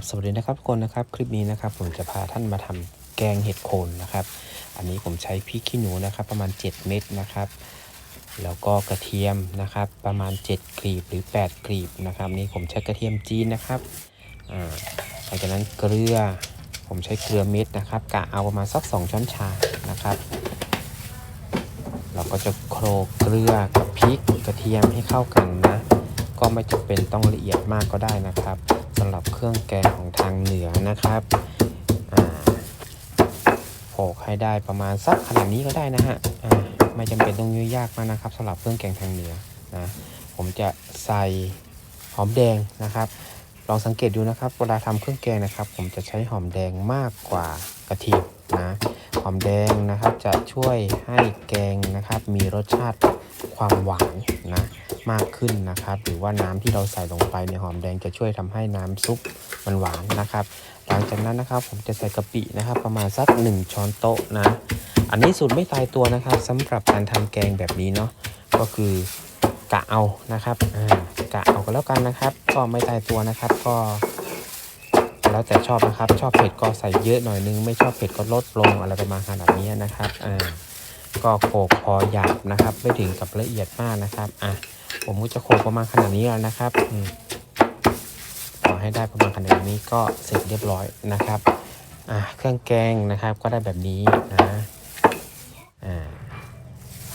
บสวัสดีนะครับทุกคนนะครับคลิปนี้นะครับผมจะพาท่านมาทำแกงเห็ดโคนนะครับ อันนี้ผมใช้พริกขี้หนูนะครับ ประมาณ 7 เม็ดนะครับ แล้วก็กระเทียมนะครับ ประมาณ 7กลีบหรือ 8กลีบนะครับ นี่ผมใช้กระเทียมจีนนะครับอ่าหลังจากนั้นเกลือผมใช้เกลือเม็ดนะครับกะเอาประมาณสัก 2 ช้อนชานะครับ เราก็จะโคลกเกลือกับพริกกระเทียมให้เข้ากันนะ ก็ไม่จำเป็นต้องละเอียดมากก็ได้นะครับ สำหรับเครื่องแกงของทางเหนือนะครับโขลกให้ได้ประมาณสักขนาดนี้ก็ได้นะฮะไม่จำเป็นต้องยุ่งยากมากนะครับสำหรับเครื่องแกงทางเหนือนะผมจะใส่หอมแดงนะครับ ลองสังเกตดูนะครับ เวลาทำเครื่องแกงนะครับ ผมจะใช้หอมแดงมากกว่ากระเทียมนะหอมแดงนะครับจะช่วยให้แกงนะครับ มีรสชาติความหวานนะ มากขึ้นนะครับ หรือว่าน้ำที่เราใส่ลงไปในหอมแดงจะช่วยทำให้น้ำซุปมันหวานนะครับ หลังจากนั้นนะครับผมจะใส่กะปินะครับ ประมาณสัก 1 ช้อนโต๊ะนะ อันนี้สูตรไม่ตายตัวนะครับสำหรับการทำแกงแบบนี้เนาะก็คือกะเอานะครับกะเอาก็แล้วกันนะครับ ก็ไม่ตายตัวนะครับก็แล้วแต่ชอบนะครับ ชอบเผ็ดก็ใส่เยอะหน่อยนึง ไม่ชอบเผ็ดก็ลดลงอะไรประมาณขนาดนี้นะครับอ่าก็โขลกพอหยาบนะครับ ไม่ถึงกับละเอียดมากนะครับอะ ผมก็จะโขกประมาณขนาดนี้แล้วนะครับอืมพอให้ได้ประมาณขนาดนี้ก็เสร็จเรียบร้อยนะครับเครื่องแกงนะครับก็ได้แบบนี้นะ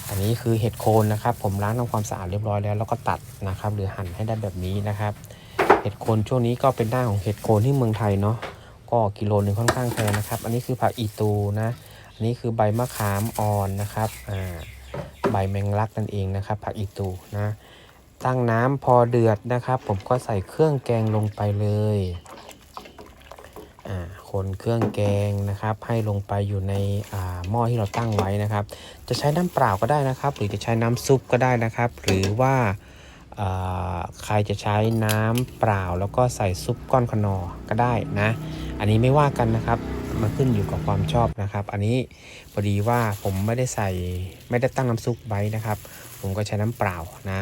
อันนี้คือเห็ดโคนนะครับ ผมล้างทำความสะอาดเรียบร้อยแล้วแล้วก็ตัดนะครับ หรือหั่นให้ได้แบบนี้นะครับ เห็ดโคนช่วงนี้ก็เป็นหน้าของเห็ดโคนที่เมืองไทยเนาะก็กิโลหนึ่งค่อนข้างแพงนะครับ อันนี้คือผักอีตูนะ อันนี้คือใบมะขามอ่อนนะครับ อ่า ใบแมงลักนั่นเองนะครับ ผักอีตูนะ ตั้งน้ำพอเดือดนะครับ ผมก็ใส่เครื่องแกงลงไปเลยคนเครื่องแกงนะครับ ให้ลงไปอยู่ในหม้อที่เราตั้งไว้นะครับ จะใช้น้ำเปล่าก็ได้นะครับ หรือจะใช้น้ำซุปก็ได้นะครับ หรือว่าอ่าใครจะใช้น้ำเปล่าแล้วก็ใส่ซุปก้อนขนอก็ได้นะ อันนี้ไม่ว่ากันนะครับ มันขึ้นอยู่กับความชอบนะครับ อันนี้พอดีว่าผมไม่ได้ใส่ไม่ได้ตั้งน้ำซุปไว้นะครับ ผมก็ใช้น้ำเปล่านะ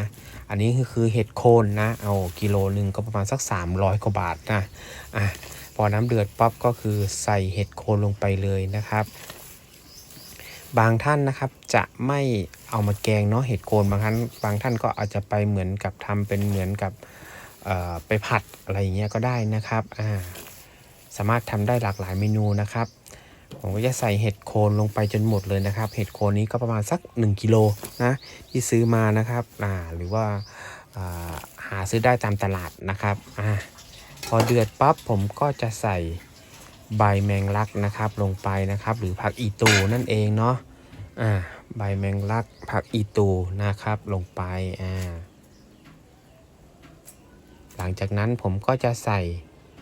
อันนี้คือคือเห็ดโคนนะ เอากิโลหนึ่งก็ประมาณสัก 300กว่าบาทนะอะพอน้ำเดือดปั๊บก็คือใส่เห็ดโคนลงไปเลยนะครับบางท่านนะครับจะไม่เอามาแกงเนาะเห็ดโคนบางท่านบางท่านก็อาจจะไปเหมือนกับทำเป็นเหมือนกับไปผัดอะไรอย่างเงี้ยก็ได้นะครับอ่า สามารถทำได้หลากหลายเมนูนะครับ ผมก็จะใส่เห็ดโคนลงไปจนหมดเลยนะครับ เห็ดโคนนี้ก็ประมาณสัก 1กิโลนะที่ซื้อมานะครับอ่าหรือว่าอ่าหาซื้อได้ตามตลาดนะครับอ่าพอเดือดปั๊บผมก็จะใส่ใบแมงลักนะครับลงไปนะครับ หรือผักอีตูนั่นเองเนาะอ่าใบแมงลักผักอีตูนะครับลงไปอ่าหลังจากนั้นผมก็จะใส่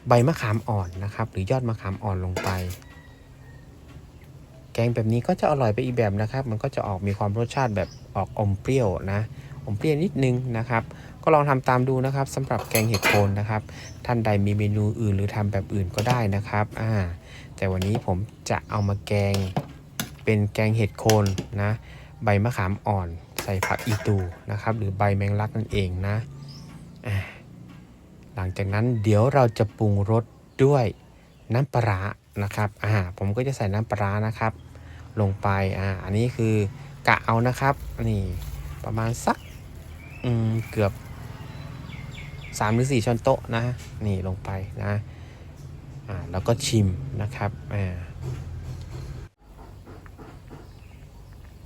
ใบมะขามอ่อนนะครับ หรือยอดมะขามอ่อนลงไป แกงแบบนี้ก็จะอร่อยไปอีกแบบนะครับ มันก็จะออกมีความรสชาติแบบออกอมเปรี้ยวนะอมเปรี้ยวนิดนึงนะครับ ก็ลองทำตามดูนะครับสำหรับแกงเห็ดโคนนะครับ ท่านใดมีเมนูอื่นหรือทำแบบอื่นก็ได้นะครับอ่าแต่วันนี้ผมจะเอามาแกงเป็นแกงเห็ดโคนนะใบมะขามอ่อน ใส่ผักอีตูนะครับ หรือใบแมงลักนั่นเองนะอ่า หลังจากนั้นเดี๋ยวเราจะปรุงรสด้วยน้ำปลานะครับอ่าผมก็จะใส่น้ำปลาร้านะครับ ลงไปอ่าอันนี้คือกะเอานะครับนี่ประมาณสักอืมเกือบ3หรือ4ช้อนโต๊ะนะนี่ลงไปนะอ่าแล้วก็ชิมนะครับอ่า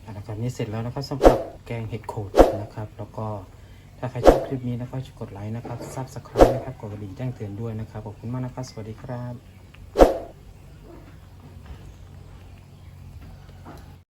หลังจากนี้เสร็จแล้วนะครับสำหรับแกงเห็ดโขดนะครับ แล้วก็ ถ้าใครชอบคลิปนี้นะครับช่วยกดไลค์นะครับซับสไครต์นะครับ กดกระดิ่งแจ้งเตือนด้วยนะครับ ขอบคุณมากนะครับ สวัสดีครับ